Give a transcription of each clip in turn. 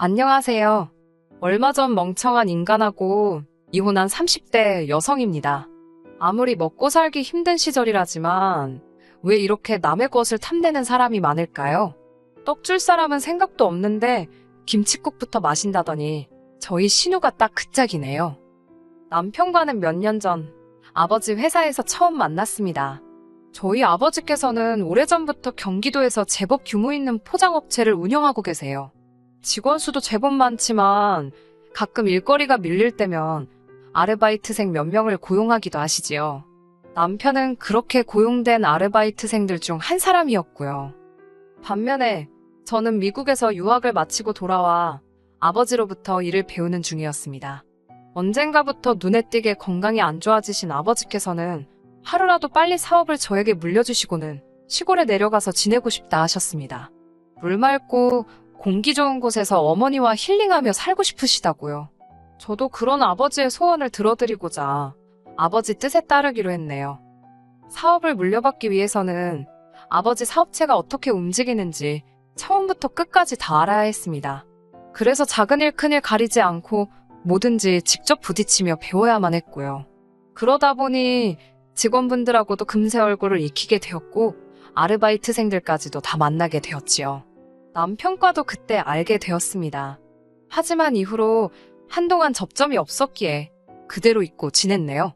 안녕하세요. 얼마 전 멍청한 인간하고 이혼한 30대 여성입니다. 아무리 먹고 살기 힘든 시절이라지만 왜 이렇게 남의 것을 탐내는 사람이 많을까요? 떡 줄 사람은 생각도 없는데 김치국부터 마신다더니 저희 신우가 딱 그 짝이네요. 남편과는 몇 년 전 아버지 회사에서 처음 만났습니다. 저희 아버지께서는 오래전부터 경기도에서 제법 규모 있는 포장업체를 운영하고 계세요. 직원 수도 제법 많지만 가끔 일거리가 밀릴 때면 아르바이트생 몇 명을 고용하기도 하시지요. 남편은 그렇게 고용된 아르바이트생들 중 한 사람이었고요. 반면에 저는 미국에서 유학을 마치고 돌아와 아버지로부터 일을 배우는 중이었습니다. 언젠가부터 눈에 띄게 건강이 안 좋아지신 아버지께서는 하루라도 빨리 사업을 저에게 물려주시고는 시골에 내려가서 지내고 싶다 하셨습니다. 물 맑고 공기 좋은 곳에서 어머니와 힐링하며 살고 싶으시다고요. 저도 그런 아버지의 소원을 들어드리고자 아버지 뜻에 따르기로 했네요. 사업을 물려받기 위해서는 아버지 사업체가 어떻게 움직이는지 처음부터 끝까지 다 알아야 했습니다. 그래서 작은 일, 큰일 가리지 않고 뭐든지 직접 부딪히며 배워야만 했고요. 그러다 보니 직원분들하고도 금세 얼굴을 익히게 되었고 아르바이트생들까지도 다 만나게 되었지요. 남편과도 그때 알게 되었습니다. 하지만 이후로 한동안 접점이 없었기에 그대로 잊고 지냈네요.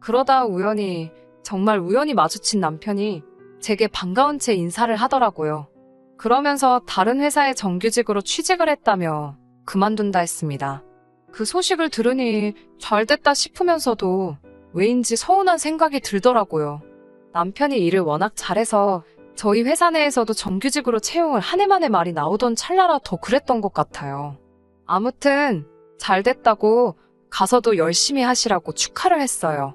그러다 우연히, 정말 우연히 마주친 남편이 제게 반가운 채 인사를 하더라고요. 그러면서 다른 회사에 정규직으로 취직을 했다며 그만둔다 했습니다. 그 소식을 들으니 잘 됐다 싶으면서도 왜인지 서운한 생각이 들더라고요. 남편이 일을 워낙 잘해서 저희 회사 내에서도 정규직으로 채용을 한 해 만에 말이 나오던 찰나라 더 그랬던 것 같아요. 아무튼 잘 됐다고 가서도 열심히 하시라고 축하를 했어요.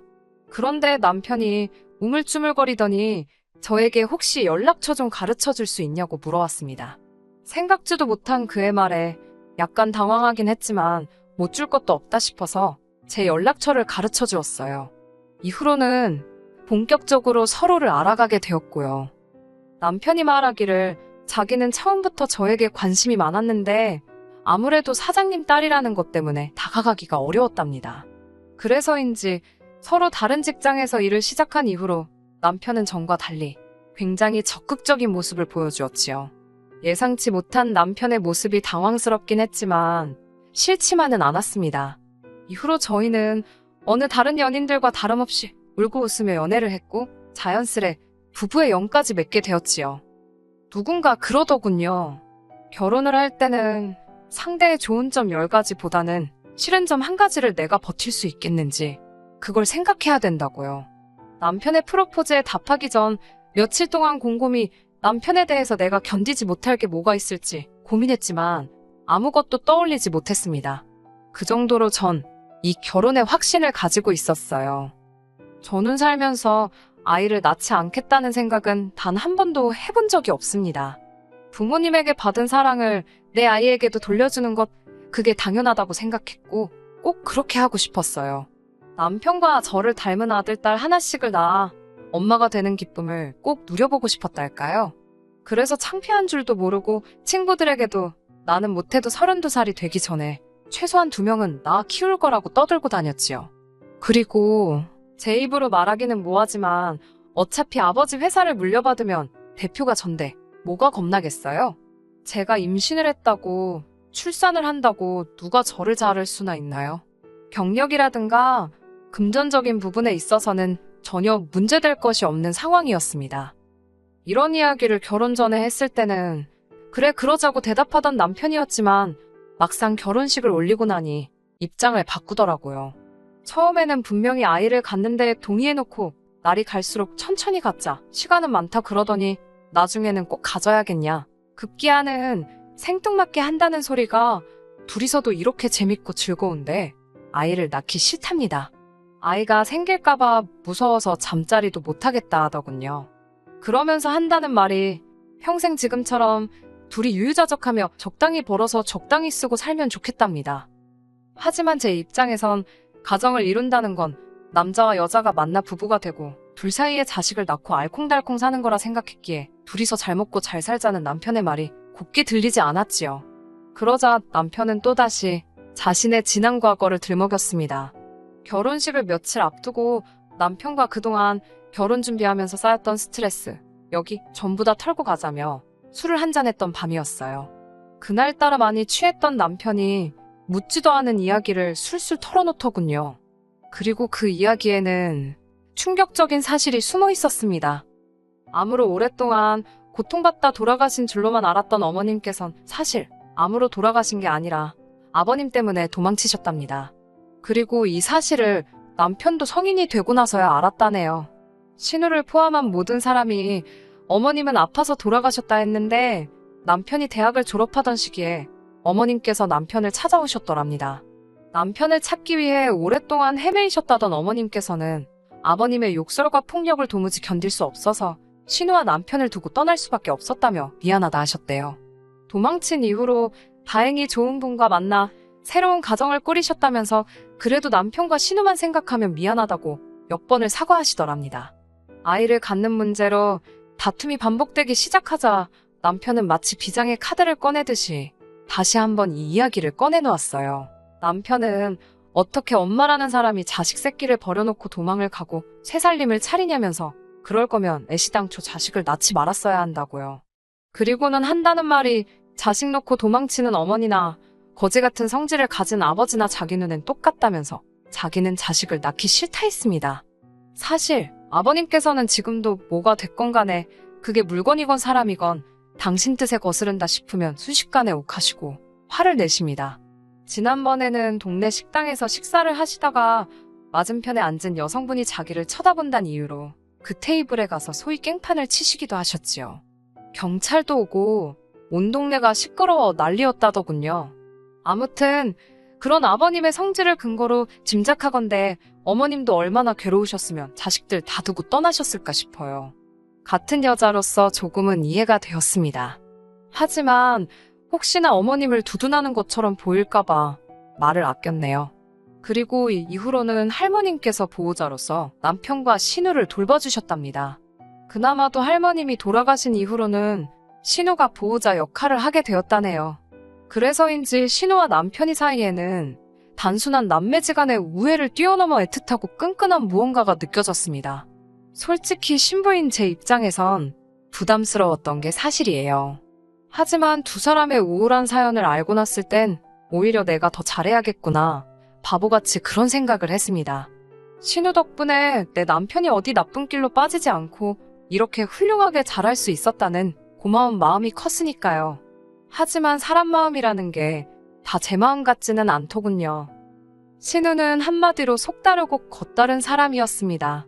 그런데 남편이 우물쭈물거리더니 저에게 혹시 연락처 좀 가르쳐 줄 수 있냐고 물어왔습니다. 생각지도 못한 그의 말에 약간 당황하긴 했지만 못 줄 것도 없다 싶어서 제 연락처를 가르쳐 주었어요. 이후로는 본격적으로 서로를 알아가게 되었고요. 남편이 말하기를 자기는 처음부터 저에게 관심이 많았는데 아무래도 사장님 딸이라는 것 때문에 다가가기가 어려웠답니다. 그래서인지 서로 다른 직장에서 일을 시작한 이후로 남편은 전과 달리 굉장히 적극적인 모습을 보여주었지요. 예상치 못한 남편의 모습이 당황스럽긴 했지만 싫지만은 않았습니다. 이후로 저희는 어느 다른 연인들과 다름없이 울고 웃으며 연애를 했고 자연스레 부부의 영까지 맺게 되었지요. 누군가 그러더군요. 결혼을 할 때는 상대의 좋은 점 10가지보다는 싫은 점 한 가지를 내가 버틸 수 있겠는지 그걸 생각해야 된다고요. 남편의 프로포즈에 답하기 전 며칠 동안 곰곰이 남편에 대해서 내가 견디지 못할 게 뭐가 있을지 고민했지만 아무것도 떠올리지 못했습니다. 그 정도로 전 이 결혼에 확신을 가지고 있었어요. 저는 살면서 아이를 낳지 않겠다는 생각은 단 한 번도 해본 적이 없습니다. 부모님에게 받은 사랑을 내 아이에게도 돌려주는 것, 그게 당연하다고 생각했고, 꼭 그렇게 하고 싶었어요. 남편과 저를 닮은 아들, 딸 하나씩을 낳아 엄마가 되는 기쁨을 꼭 누려보고 싶었달까요? 그래서 창피한 줄도 모르고 친구들에게도 나는 못해도 32살이 되기 전에 최소한 두 명은 낳아 키울 거라고 떠들고 다녔지요. 그리고 제 입으로 말하기는 뭐하지만 어차피 아버지 회사를 물려받으면 대표가 전데 뭐가 겁나겠어요? 제가 임신을 했다고 출산을 한다고 누가 저를 자를 수나 있나요? 경력이라든가 금전적인 부분에 있어서는 전혀 문제될 것이 없는 상황이었습니다. 이런 이야기를 결혼 전에 했을 때는 그래 그러자고 대답하던 남편이었지만 막상 결혼식을 올리고 나니 입장을 바꾸더라고요. 처음에는 분명히 아이를 갖는 데 동의해놓고 날이 갈수록 천천히 갖자 시간은 많다 그러더니 나중에는 꼭 가져야겠냐 급기야는 생뚱맞게 한다는 소리가 둘이서도 이렇게 재밌고 즐거운데 아이를 낳기 싫답니다. 아이가 생길까봐 무서워서 잠자리도 못하겠다 하더군요. 그러면서 한다는 말이 평생 지금처럼 둘이 유유자적하며 적당히 벌어서 적당히 쓰고 살면 좋겠답니다. 하지만 제 입장에선 가정을 이룬다는 건 남자와 여자가 만나 부부가 되고 둘 사이에 자식을 낳고 알콩달콩 사는 거라 생각했기에 둘이서 잘 먹고 잘 살자는 남편의 말이 곱게 들리지 않았지요. 그러자 남편은 또다시 자신의 지난 과거를 들먹였습니다. 결혼식을 며칠 앞두고 남편과 그동안 결혼 준비하면서 쌓였던 스트레스, 여기 전부 다 털고 가자며 술을 한잔했던 밤이었어요. 그날따라 많이 취했던 남편이 묻지도 않은 이야기를 술술 털어놓더군요. 그리고 그 이야기에는 충격적인 사실이 숨어 있었습니다. 암으로 오랫동안 고통받다 돌아가신 줄로만 알았던 어머님께선 사실 암으로 돌아가신 게 아니라 아버님 때문에 도망치셨답니다. 그리고 이 사실을 남편도 성인이 되고 나서야 알았다네요. 신우를 포함한 모든 사람이 어머님은 아파서 돌아가셨다 했는데 남편이 대학을 졸업하던 시기에 어머님께서 남편을 찾아오셨더랍니다. 남편을 찾기 위해 오랫동안 헤매이셨다던 어머님께서는 아버님의 욕설과 폭력을 도무지 견딜 수 없어서 신우와 남편을 두고 떠날 수밖에 없었다며 미안하다 하셨대요. 도망친 이후로 다행히 좋은 분과 만나 새로운 가정을 꾸리셨다면서 그래도 남편과 신우만 생각하면 미안하다고 몇 번을 사과하시더랍니다. 아이를 갖는 문제로 다툼이 반복되기 시작하자 남편은 마치 비장의 카드를 꺼내듯이 다시 한번 이 이야기를 꺼내놓았어요. 남편은 어떻게 엄마라는 사람이 자식 새끼를 버려놓고 도망을 가고 새살림을 차리냐면서 그럴 거면 애시당초 자식을 낳지 말았어야 한다고요. 그리고는 한다는 말이 자식 놓고 도망치는 어머니나 거지 같은 성질을 가진 아버지나 자기 눈엔 똑같다면서 자기는 자식을 낳기 싫다 했습니다. 사실 아버님께서는 지금도 뭐가 됐건 간에 그게 물건이건 사람이건 당신 뜻에 거스른다 싶으면 순식간에 욱하시고 화를 내십니다. 지난번에는 동네 식당에서 식사를 하시다가 맞은편에 앉은 여성분이 자기를 쳐다본다는 이유로 그 테이블에 가서 소위 깽판을 치시기도 하셨지요. 경찰도 오고 온 동네가 시끄러워 난리였다더군요. 아무튼 그런 아버님의 성질을 근거로 짐작하건대 어머님도 얼마나 괴로우셨으면 자식들 다 두고 떠나셨을까 싶어요. 같은 여자로서 조금은 이해가 되었습니다. 하지만 혹시나 어머님을 두둔하는 것처럼 보일까봐 말을 아꼈네요. 그리고 이 이후로는 할머님께서 보호자로서 남편과 신우를 돌봐주셨답니다. 그나마도 할머님이 돌아가신 이후로는 신우가 보호자 역할을 하게 되었다네요. 그래서인지 신우와 남편이 사이에는 단순한 남매지간의 우애를 뛰어넘어 애틋하고 끈끈한 무언가가 느껴졌습니다. 솔직히 신부인 제 입장에선 부담스러웠던 게 사실이에요. 하지만 두 사람의 우울한 사연을 알고 났을 땐 오히려 내가 더 잘해야겠구나. 바보같이 그런 생각을 했습니다. 신우 덕분에 내 남편이 어디 나쁜 길로 빠지지 않고 이렇게 훌륭하게 자랄 수 있었다는 고마운 마음이 컸으니까요. 하지만 사람 마음이라는 게 다 제 마음 같지는 않더군요. 신우는 한마디로 속다르고 겉다른 사람이었습니다.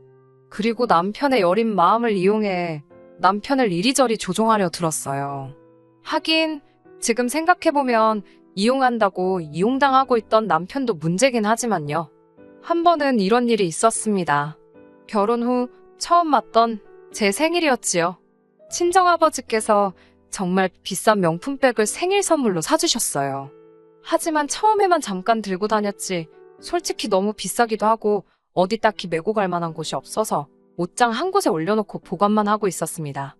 그리고 남편의 여린 마음을 이용해 남편을 이리저리 조종하려 들었어요. 하긴 지금 생각해보면 이용한다고 이용당하고 있던 남편도 문제긴 하지만요. 한 번은 이런 일이 있었습니다. 결혼 후 처음 맞던 제 생일이었지요. 친정아버지께서 정말 비싼 명품백을 생일 선물로 사주셨어요. 하지만 처음에만 잠깐 들고 다녔지 솔직히 너무 비싸기도 하고 어디 딱히 메고 갈 만한 곳이 없어서 옷장 한 곳에 올려놓고 보관만 하고 있었습니다.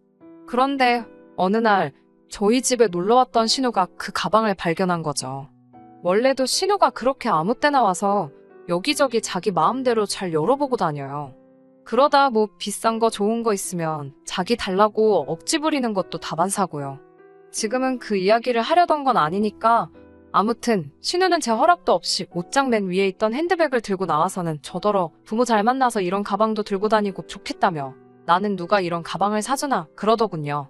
그런데 어느 날 저희 집에 놀러 왔던 신우가 그 가방을 발견한 거죠. 원래도 신우가 그렇게 아무 때나 와서 여기저기 자기 마음대로 잘 열어보고 다녀요. 그러다 뭐 비싼 거 좋은 거 있으면 자기 달라고 억지 부리는 것도 다반사고요. 지금은 그 이야기를 하려던 건 아니니까 아무튼 신우는 제 허락도 없이 옷장 맨 위에 있던 핸드백을 들고 나와서는 저더러 부모 잘 만나서 이런 가방도 들고 다니고 좋겠다며 나는 누가 이런 가방을 사주나 그러더군요.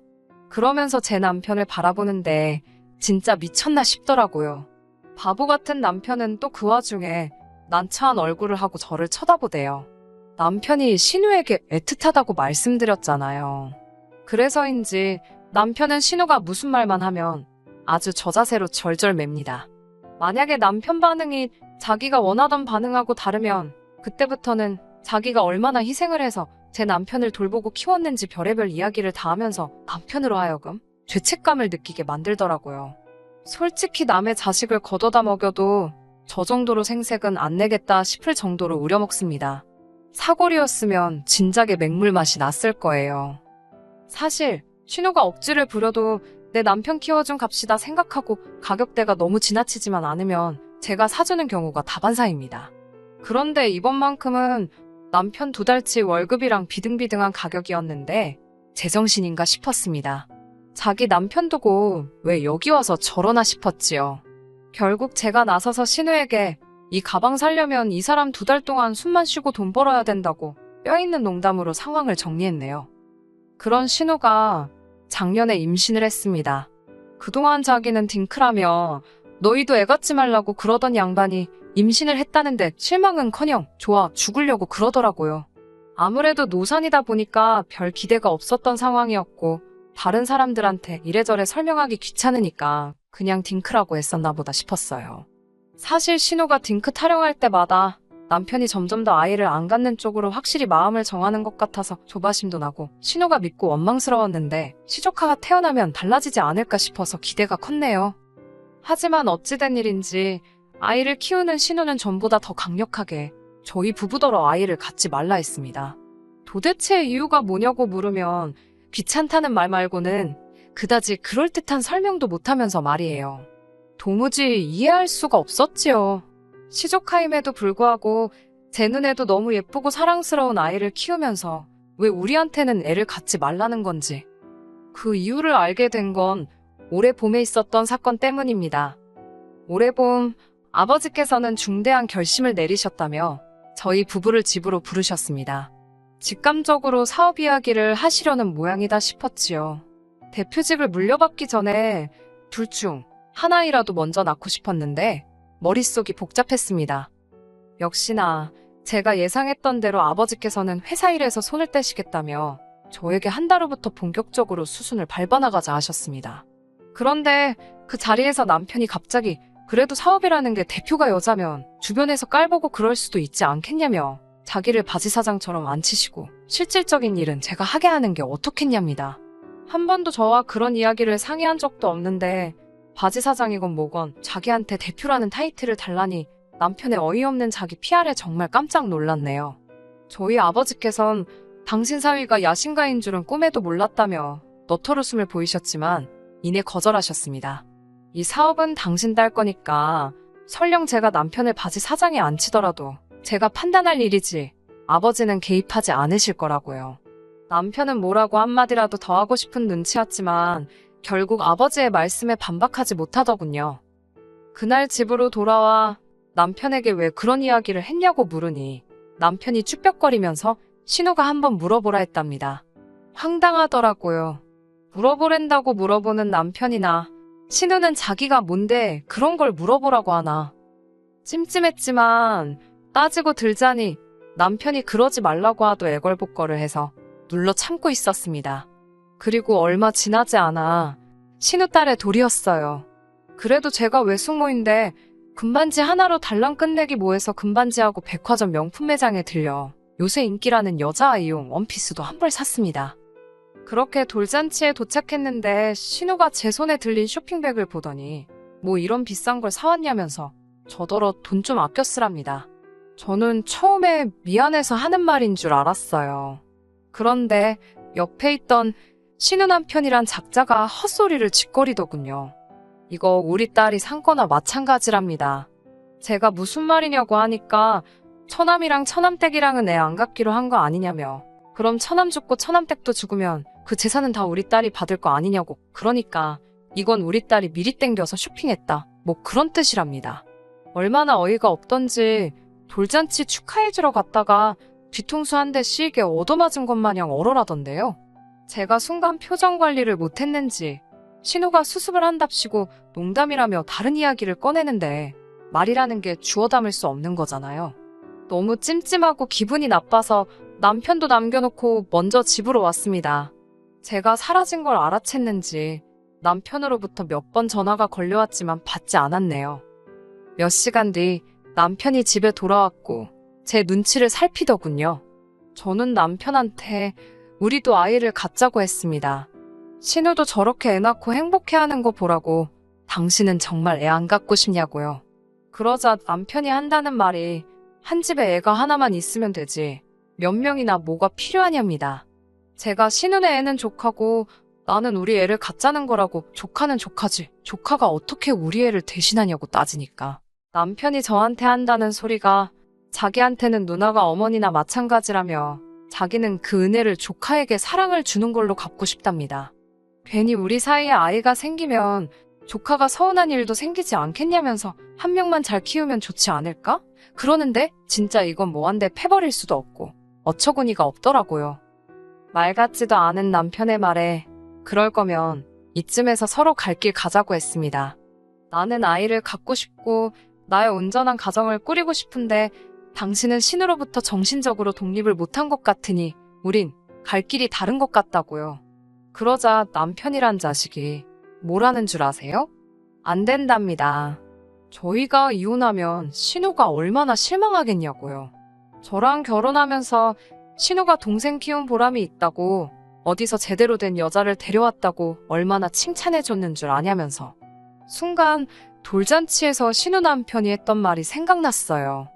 그러면서 제 남편을 바라보는데 진짜 미쳤나 싶더라고요. 바보 같은 남편은 또 그 와중에 난처한 얼굴을 하고 저를 쳐다보대요. 남편이 신우에게 애틋하다고 말씀드렸잖아요. 그래서인지 남편은 신우가 무슨 말만 하면 아주 저자세로 절절 맵니다. 만약에 남편 반응이 자기가 원하던 반응하고 다르면 그때부터는 자기가 얼마나 희생을 해서 제 남편을 돌보고 키웠는지 별의별 이야기를 다 하면서 남편으로 하여금 죄책감을 느끼게 만들더라고요. 솔직히 남의 자식을 걷어다 먹여도 저 정도로 생색은 안 내겠다 싶을 정도로 우려먹습니다. 사골이었으면 진작에 맹물 맛이 났을 거예요. 사실 신우가 억지를 부려도 내 남편 키워준 값이다 생각하고 가격대가 너무 지나치지만 않으면 제가 사주는 경우가 다반사입니다. 그런데 이번만큼은 남편 두 달치 월급이랑 비등비등한 가격이었는데 제정신인가 싶었습니다. 자기 남편 두고 왜 여기 와서 저러나 싶었지요. 결국 제가 나서서 신우에게 이 가방 살려면 이 사람 두 달 동안 숨만 쉬고 돈 벌어야 된다고 뼈있는 농담으로 상황을 정리했네요. 그런 신우가 작년에 임신을 했습니다. 그동안 자기는 딩크라며 너희도 애 갖지 말라고 그러던 양반이 임신을 했다는데 실망은커녕 좋아 죽으려고 그러더라고요. 아무래도 노산이다 보니까 별 기대가 없었던 상황이었고 다른 사람들한테 이래저래 설명하기 귀찮으니까 그냥 딩크라고 했었나 보다 싶었어요. 사실 신우가 딩크 타령할 때마다 남편이 점점 더 아이를 안 갖는 쪽으로 확실히 마음을 정하는 것 같아서 조바심도 나고 신우가 믿고 원망스러웠는데 시조카가 태어나면 달라지지 않을까 싶어서 기대가 컸네요. 하지만 어찌된 일인지 아이를 키우는 신우는 전보다 더 강력하게 저희 부부더러 아이를 갖지 말라 했습니다. 도대체 이유가 뭐냐고 물으면 귀찮다는 말 말고는 그다지 그럴듯한 설명도 못하면서 말이에요. 도무지 이해할 수가 없었지요. 시조카임에도 불구하고 제 눈에도 너무 예쁘고 사랑스러운 아이를 키우면서 왜 우리한테는 애를 갖지 말라는 건지 그 이유를 알게 된 건 올해 봄에 있었던 사건 때문입니다. 올해 봄 아버지께서는 중대한 결심을 내리셨다며 저희 부부를 집으로 부르셨습니다. 직감적으로 사업 이야기를 하시려는 모양이다 싶었지요. 대표직을 물려받기 전에 둘 중 하나이라도 먼저 낳고 싶었는데 머릿속이 복잡했습니다. 역시나 제가 예상했던 대로 아버지께서는 회사 일에서 손을 떼시겠다며 저에게 한 달 후부터 본격적으로 수순을 밟아나가자 하셨습니다. 그런데 그 자리에서 남편이 갑자기 그래도 사업이라는 게 대표가 여자면 주변에서 깔보고 그럴 수도 있지 않겠냐며 자기를 바지 사장처럼 앉히시고 실질적인 일은 제가 하게 하는 게 어떻겠냐입니다. 한 번도 저와 그런 이야기를 상의한 적도 없는데 바지 사장이건 뭐건 자기한테 대표라는 타이틀을 달라니 남편의 어이없는 자기 PR에 정말 깜짝 놀랐네요. 저희 아버지께선 당신 사위가 야신가인 줄은 꿈에도 몰랐다며 너털웃음을 보이셨지만 이내 거절하셨습니다. 이 사업은 당신 딸 거니까 설령 제가 남편을 바지 사장에 앉히더라도 제가 판단할 일이지 아버지는 개입하지 않으실 거라고요. 남편은 뭐라고 한마디라도 더 하고 싶은 눈치였지만 결국 아버지의 말씀에 반박하지 못하더군요. 그날 집으로 돌아와 남편에게 왜 그런 이야기를 했냐고 물으니 남편이 쭈뼛거리면서 신우가 한번 물어보라 했답니다. 황당하더라고요. 물어보랜다고 물어보는 남편이나 신우는 자기가 뭔데 그런 걸 물어보라고 하나. 찜찜했지만 따지고 들자니 남편이 그러지 말라고 하도 애걸복걸을 해서 눌러 참고 있었습니다. 그리고 얼마 지나지 않아 신우 딸의 돌이었어요. 그래도 제가 외숙모인데 금반지 하나로 달랑 끝내기 뭐해서 금반지하고 백화점 명품 매장에 들려 요새 인기라는 여자아이용 원피스도 한 벌 샀습니다. 그렇게 돌잔치에 도착했는데 신우가 제 손에 들린 쇼핑백을 보더니 뭐 이런 비싼 걸 사왔냐면서 저더러 돈 좀 아껴 쓰랍니다. 저는 처음에 미안해서 하는 말인 줄 알았어요. 그런데 옆에 있던 신우 남편이란 작자가 헛소리를 짓거리더군요. 이거 우리 딸이 산 거나 마찬가지랍니다. 제가 무슨 말이냐고 하니까 처남이랑 처남댁이랑은 애안 갖기로 한 거 아니냐며 그럼 처남 죽고 처남댁도 죽으면 그 재산은 다 우리 딸이 받을 거 아니냐고 그러니까 이건 우리 딸이 미리 땡겨서 쇼핑했다 뭐 그런 뜻이랍니다. 얼마나 어이가 없던지 돌잔치 축하해주러 갔다가 뒤통수 한대 씌게 얻어맞은 것 마냥 얼얼하던데요. 제가 순간 표정 관리를 못했는지 신우가 수습을 한답시고 농담이라며 다른 이야기를 꺼내는데 말이라는 게 주워 담을 수 없는 거잖아요. 너무 찜찜하고 기분이 나빠서 남편도 남겨놓고 먼저 집으로 왔습니다. 제가 사라진 걸 알아챘는지 남편으로부터 몇 번 전화가 걸려왔지만 받지 않았네요. 몇 시간 뒤 남편이 집에 돌아왔고 제 눈치를 살피더군요. 저는 남편한테 우리도 아이를 갖자고 했습니다. 신우도 저렇게 애 낳고 행복해하는 거 보라고 당신은 정말 애 안 갖고 싶냐고요. 그러자 남편이 한다는 말이 한 집에 애가 하나만 있으면 되지 몇 명이나 뭐가 필요하냐입니다. 제가 신우네 애는 족하고 나는 우리 애를 갖자는 거라고 조카는 조카지. 조카가 어떻게 우리 애를 대신하냐고 따지니까. 남편이 저한테 한다는 소리가 자기한테는 누나가 어머니나 마찬가지라며 자기는 그 은혜를 조카에게 사랑을 주는 걸로 갚고 싶답니다. 괜히 우리 사이에 아이가 생기면 조카가 서운한 일도 생기지 않겠냐면서 한 명만 잘 키우면 좋지 않을까? 그러는데 진짜 이건 뭐한데 패버릴 수도 없고 어처구니가 없더라고요. 말 같지도 않은 남편의 말에 그럴 거면 이쯤에서 서로 갈 길 가자고 했습니다. 나는 아이를 갖고 싶고 나의 온전한 가정을 꾸리고 싶은데 당신은 신으로부터 정신적으로 독립을 못한 것 같으니 우린 갈 길이 다른 것 같다고요. 그러자 남편이란 자식이 뭐라는 줄 아세요? 안 된답니다. 저희가 이혼하면 신우가 얼마나 실망하겠냐고요. 저랑 결혼하면서 신우가 동생 키운 보람이 있다고 어디서 제대로 된 여자를 데려왔다고 얼마나 칭찬해줬는 줄 아냐면서. 순간 돌잔치에서 신우 남편이 했던 말이 생각났어요.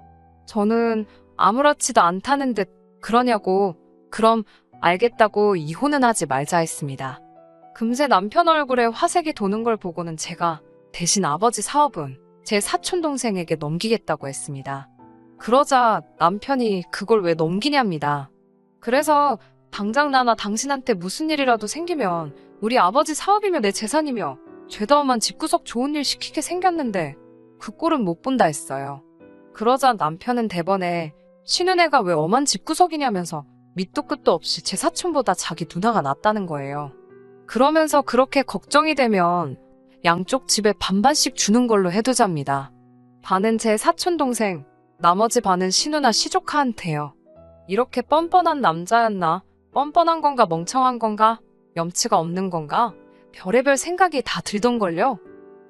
저는 아무렇지도 않다는 듯 그러냐고 그럼 알겠다고 이혼은 하지 말자 했습니다. 금세 남편 얼굴에 화색이 도는 걸 보고는 제가 대신 아버지 사업은 제 사촌 동생에게 넘기겠다고 했습니다. 그러자 남편이 그걸 왜 넘기냐입니다. 그래서 당장 나나 당신한테 무슨 일이라도 생기면 우리 아버지 사업이며 내 재산이며 죄다 엄한 집구석 좋은 일 시키게 생겼는데 그 꼴은 못 본다 했어요. 그러자 남편은 대번에 신은혜가 왜 엄한 집구석이냐면서 밑도 끝도 없이 제 사촌보다 자기 누나가 낫다는 거예요. 그러면서 그렇게 걱정이 되면 양쪽 집에 반반씩 주는 걸로 해두잡니다. 반은 제 사촌 동생, 나머지 반은 신우나 시조카한테요. 이렇게 뻔뻔한 남자였나? 뻔뻔한 건가 멍청한 건가? 염치가 없는 건가? 별의별 생각이 다 들던걸요?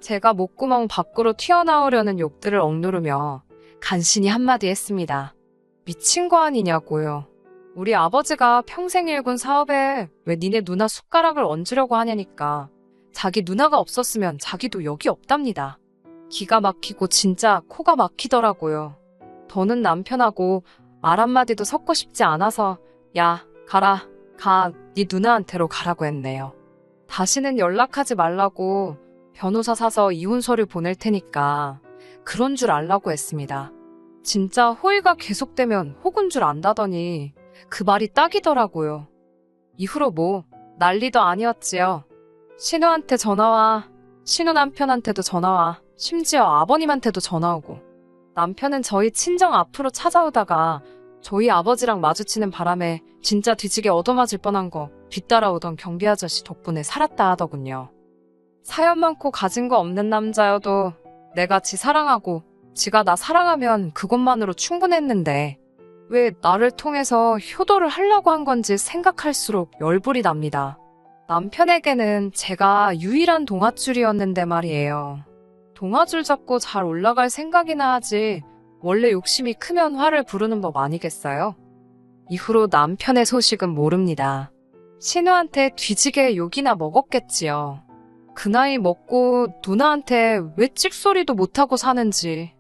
제가 목구멍 밖으로 튀어나오려는 욕들을 억누르며 간신히 한마디 했습니다. 미친 거 아니냐고요. 우리 아버지가 평생 일군 사업에 왜 니네 누나 숟가락을 얹으려고 하냐니까. 자기 누나가 없었으면 자기도 여기 없답니다. 기가 막히고 진짜 코가 막히더라고요. 더는 남편하고 말 한마디도 섞고 싶지 않아서 야 가라 가 네 누나한테로 가라고 했네요. 다시는 연락하지 말라고 변호사 사서 이혼 서류 보낼 테니까 그런 줄 알라고 했습니다. 진짜 호의가 계속되면 혹은 줄 안다더니 그 말이 딱이더라고요. 이후로 뭐 난리도 아니었지요. 신우한테 전화와 신우 남편한테도 전화와 심지어 아버님한테도 전화오고 남편은 저희 친정 앞으로 찾아오다가 저희 아버지랑 마주치는 바람에 진짜 뒤지게 얻어맞을 뻔한 거 뒤따라오던 경비 아저씨 덕분에 살았다 하더군요. 사연 많고 가진 거 없는 남자여도 내가 지 사랑하고 지가 나 사랑하면 그것만으로 충분했는데 왜 나를 통해서 효도를 하려고 한 건지 생각할수록 열불이 납니다. 남편에게는 제가 유일한 동아줄이었는데 말이에요. 동아줄 잡고 잘 올라갈 생각이나 하지 원래 욕심이 크면 화를 부르는 법 아니겠어요? 이후로 남편의 소식은 모릅니다. 신우한테 뒤지게 욕이나 먹었겠지요. 그 나이 먹고 누나한테 왜 찍소리도 못하고 사는지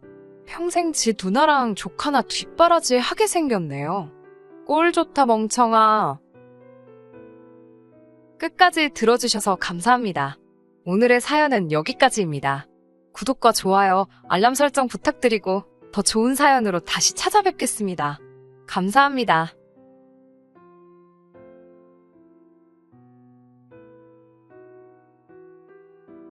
평생 지 누나랑 조카나 뒷바라지 하게 생겼네요. 꼴 좋다 멍청아. 끝까지 들어주셔서 감사합니다. 오늘의 사연은 여기까지입니다. 구독과 좋아요, 알람 설정 부탁드리고 더 좋은 사연으로 다시 찾아뵙겠습니다. 감사합니다.